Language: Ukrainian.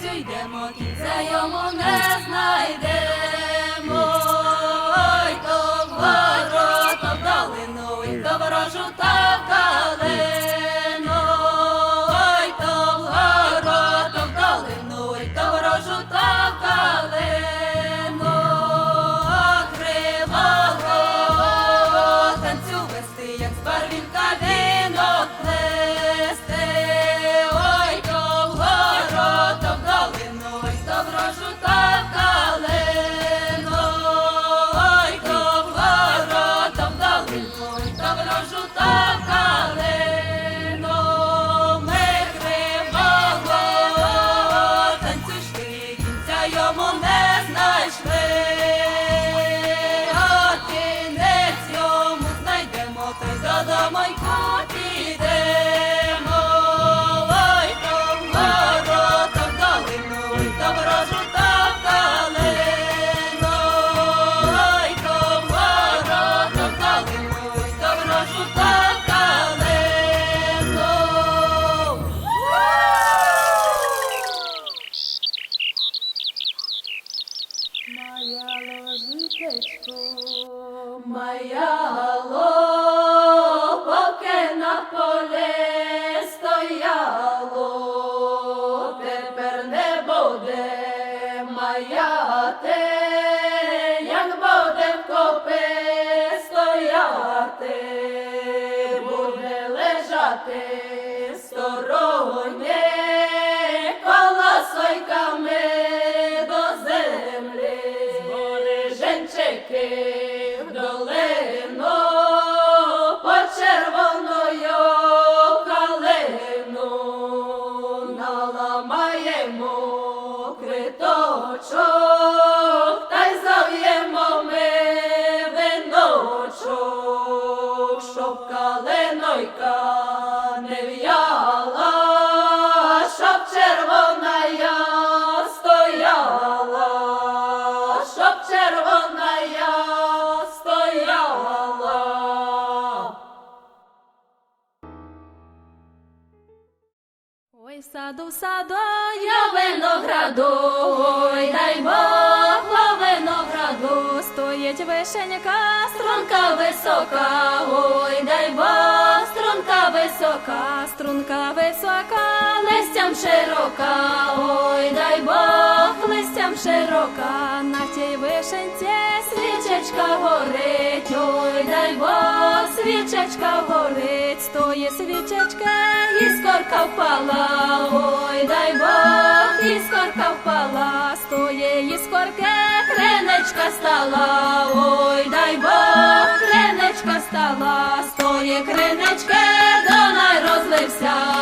ついでも church. Oh, my не в'яла, щоб червона я стояла, щоб червона я стояла. ой, саду, саду, Я винограду, ой, дай Бог, винограду, стоїть вишенька, струнка висока, ой, дай висока, струнка висока, листям широка, ой, дай Бог, листям широка, на тій вишенці свічечка горить, ой, дай Бог, свічечка горить, стоїть свічечка, іскорка впала, ой, дай Бог, іскорка впала, стоїть іскорки, кринечка стала, ой, дай Бог, кринечка стала, стоє кринечке, lifestyle.